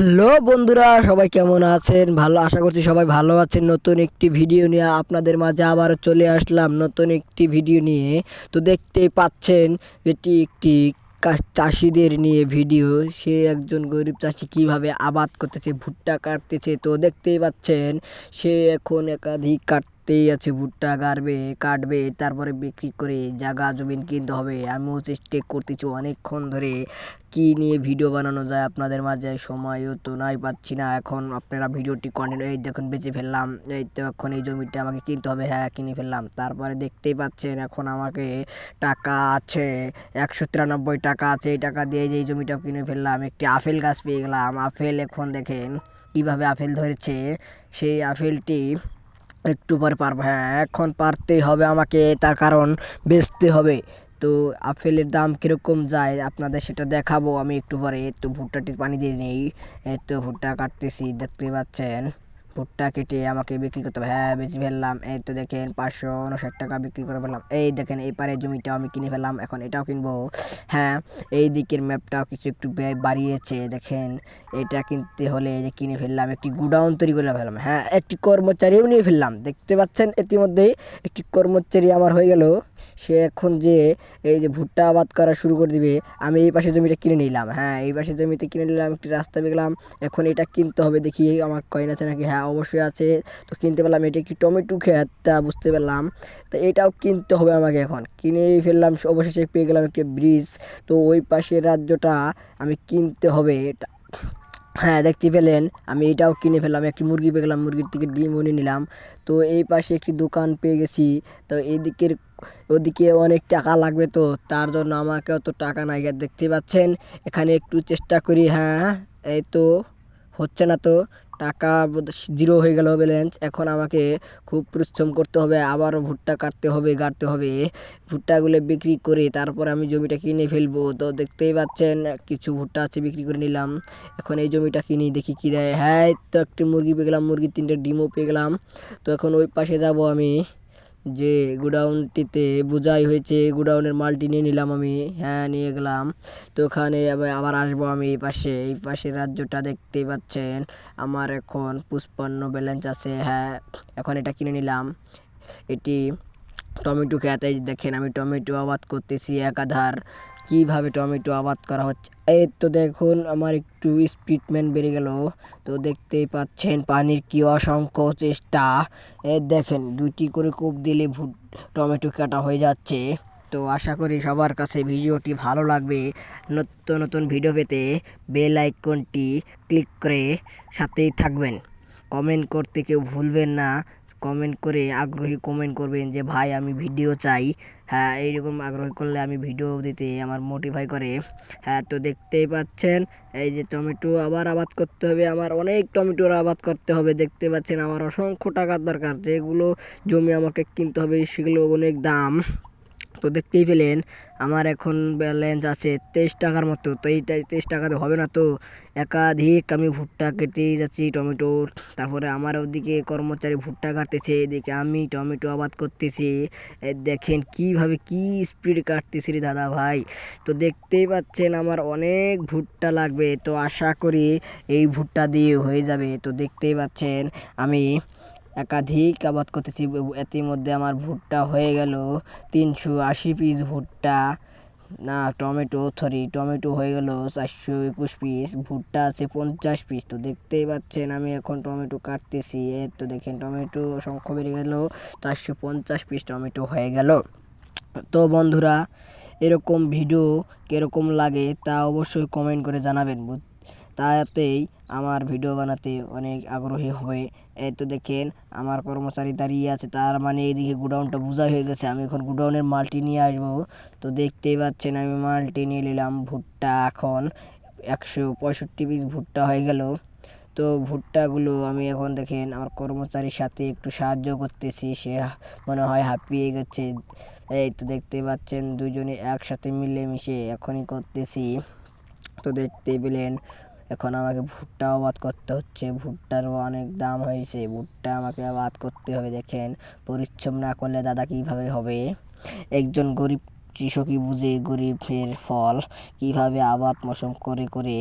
Hello বন্ধুরা, সবাই কেমন আছেন? ভালো, আশা করছি সবাই ভালো আছেন। নতুন একটি ভিডিও নিয়ে আপনাদের মাঝে আবারও চলে আসলাম নতুন একটি ভিডিও নিয়ে। তো দেখতেই পাচ্ছেন, এটি একটি চাষিদের নিয়ে ভিডিও। সে একজন গরিব চাষি কীভাবে আবাদ করতেছে, ভুট্টা কাটতেছে, তো দেখতেই পাচ্ছেন, সে এখন একাধিক কাটতেই আছে, ভুট্টা গাড়বে, কাটবে, তারপরে বিক্রি করে জায়গা জমিন কিনতে হবে। আমিও চেষ্টা করতেছি অনেকক্ষণ ধরে। কি নিয়ে ভিডিও বানানো যায় আপনাদের মাঝে? সময়ও তো নাই, পাচ্ছি না। এখন আপনারা ভিডিওটি কন্টিনিউ এই দেখুন, বেঁচে ফেললাম। এই তো এখন এই জমিটা আমাকে কিনতে হবে। হ্যাঁ কিনে ফেললাম। তারপরে দেখতেই পাচ্ছেন, এখন আমাকে টাকা আছে, একশো তিরানব্বই টাকা আছে। এই টাকা দিয়ে যে এই জমিটাও কিনে ফেললাম। একটি আপেল গাছ পেয়ে গেলাম। আপেল এখন দেখেন কীভাবে আপেল ধরেছে। সেই আপেলটি একটু পরে পারব। হ্যাঁ এখন পারতেই হবে আমাকে, তার কারণ বেচতে হবে। তো আপেলের দাম কীরকম যায়? আপনাদের সেটা দেখাবো। আমি একটু পরে তো ভুট্টাটি পানি দিয়ে নেই। তো ভুট্টা কাটতেছি দেখতে পাচ্ছেন। ভুট্টা কেটে আমাকে বিক্রি করতে হবে। হ্যাঁ বেশি ফেললাম। এই তো দেখেন, পাঁচশো উনষাট টাকা বিক্রি করে ফেললাম। এই দেখেন, এই পারে জমিটাও আমি কিনে ফেললাম, এখন এটাও কিনবো। হ্যাঁ এই দিকের ম্যাপটাও কিছু একটু ব্যয় বাড়িয়েছে, দেখেন। এটা কিনতে হলে যে কিনে ফেললাম, একটি গুডাউন তৈরি করে ফেললাম। হ্যাঁ একটি কর্মচারীও নিয়ে ফেললাম। দেখতে পাচ্ছেন, ইতিমধ্যেই একটি কর্মচারী আমার হয়ে গেল। সে এখন যে এই যে ভুট্টা আবাদ করা শুরু করে দিবে, আমি এই পাশে জমিটা কিনে নিলাম। হ্যাঁ এই পাশে জমিতে কিনে নিলাম, একটি রাস্তা পেলাম। এখন এটা কিনতে হবে দেখি, আমার কয়েন আছে নাকি? হ্যাঁ অবশ্যই আছে। তো কিনতে পারলাম, এটা একটি টমেটো ক্ষেত তা বুঝতে পারলাম। তো এটাও কিনতে হবে আমাকে এখন। কিনেই ফেললাম, অবশেষে পেয়ে গেলাম একটি ব্রিজ তো ওই পাশের রাজ্যটা আমি কিনতে হবে। এটা হ্যাঁ দেখতে পেলেন, আমি এটাও কিনে ফেললাম। একটি মুরগি পেয়ে গেলাম, মুরগির থেকে ডিম নিয়ে নিলাম। তো এই পাশে একটি দোকান পেয়ে গেছি। তো এদিকের, ওদিকে অনেক টাকা লাগবে তো, তার জন্য আমাকে অত টাকা নাই। দেখতে পাচ্ছেন, এখানে একটু চেষ্টা করি হ্যাঁ এই তো, হচ্ছে না তো। টাকা জিরো হয়ে গেল ব্যালেন্স এখন আমাকে খুব পরিশ্রম করতে হবে আবারও ভুট্টা কাটতে হবে, গাড়তে হবে। ভুট্টাগুলো বিক্রি করে তারপর আমি জমিটা কিনে ফেলব। তো দেখতেই পাচ্ছেন, কিছু ভুট্টা আছে, বিক্রি করে নিলাম। এখন এই জমিটা কিনি, দেখি কী দেয়। হ্যাঁ তো একটি মুরগি পেয়ে গেলাম, মুরগির তিনটে ডিমও পেয়ে গেলাম। তো এখন ওই পাশে যাব আমি। যে গোডাউনটিতে বোঝাই হয়েছে গোডাউনের মালটি নিয়ে নিলাম আমি। হ্যাঁ নিয়ে গেলাম। তো ওখানে আবার আসব আমি এই পাশে। এই পাশের রাজ্যটা দেখতে পাচ্ছেন, আমার এখন পুষ্পান্ন ব্যালেন্স আছে। হ্যাঁ এখন এটা কিনে নিলাম। এটি টমেটো খেতে দেখেন আমি টমেটো আবাদ করতেছি একাধার কীভাবে টমেটো আবাদ করা হচ্ছে? এই তো দেখুন, আমার একটু স্পিডম্যান বেড়ে গেল। তো দেখতেই পাচ্ছেন, পানির কি অসংখ্য চেষ্টা। এই দেখেন দুইটি করে কূপ দিলে ভুট টমেটো কাটা হয়ে যাচ্ছে। তো আশা করি সবার কাছে ভিডিওটি ভালো লাগবে। নতুন নতুন ভিডিও পেতে বেল আইকনটি ক্লিক করে সাথেই থাকবেন। কমেন্ট করতে কেউ ভুলবেন না। কমেন্ট করে আগ্রহী কমেন্ট করবেন যে, ভাই, আমি ভিডিও চাই। হ্যাঁ এইরকম আগ্রহী করলে আমি ভিডিও দিতে আমার মোটিফাই করে। হ্যাঁ তো দেখতেই পাচ্ছেন, এই যে টমেটো আবার আবাদ করতে হবে, আমার অনেক টমেটোর আবাদ করতে হবে। দেখতে পাচ্ছেন, আমার অসংখ্য টাকার দরকার, যেগুলো জমি আমাকে কিনতে হবে, সেগুলো অনেক দাম। তো দেখতেই পেলেন, আমার এখন ব্যালেন্স আছে তেইশ টাকার মতো। তো এইটা তেইশ টাকাতে হবে না তো? একাধিক আমি ভুট্টা কেটে যাচ্ছি টমেটো তারপরে আমার ওদিকে কর্মচারী ভুট্টা কাটতেছে, এদিকে আমি টমেটো আবাদ করতেছি। দেখেন কীভাবে কি স্পিড কাটতেছি রে দাদা ভাই। তো দেখতেই পাচ্ছেন আমার অনেক ভুট্টা লাগবে। তো আশা করি এই ভুট্টা দিয়ে হয়ে যাবে। তো দেখতেই পাচ্ছেন আমি একাধিক আবাদ করতেছি। এর মধ্যে আমার ভুট্টা হয়ে গেল। তিনশো আশি পিস ভুট্টা, না, টমেটো সরি টমেটো হয়ে গেল চারশো একুশ পিস ভুট্টা আছে পঞ্চাশ পিস তো দেখতেই পাচ্ছেন, আমি এখন টমেটো কাটতেছি। এই তো দেখেন, টমেটো সংখ্যা বেড়ে গেল, চারশো পঞ্চাশ পিস টমেটো হয়ে গেল। তো বন্ধুরা, এরকম ভিডিও কীরকম লাগে তা অবশ্যই কমেন্ট করে জানাবেন। তাতেই আমার ভিডিও বানাতে অনেক আগ্রহী হবে এই তো দেখেন, আমার কর্মচারী দাঁড়িয়ে আছে। তার মানে এইদিকে গোডাউনটা বোঝাই হয়ে গেছে। আমি এখন গোডাউনের মালটি নিয়ে আসব। তো দেখতেই পাচ্ছেন, আমি মালটি নিয়ে নিলাম। ভুট্টা এখন একশো পঁয়ষট্টি পিস ভুট্টা হয়ে গেল। তো ভুট্টাগুলো আমি এখন দেখেন, আমার কর্মচারীর সাথে একটু সাহায্য করতেছি। সে মনে হয় হাঁপিয়ে গেছে। এই তো দেখতে পাচ্ছেন, দুজনে একসাথে মিলেমিশে এখনই করতেছি। তো দেখতে পেলেন এখন আমাকে ভুট্টা আবাদ করতে হচ্ছে। ভুট্টারও অনেক দাম হয়েছে। ভুট্টা আমাকে আবাদ করতে হবে, দেখেন। পরিশ্রম না করলে দাদা কীভাবে হবে? একজন গরিব কৃষকই বুঝে গরিবের ফল কীভাবে আবাদ মৌসুম করে করে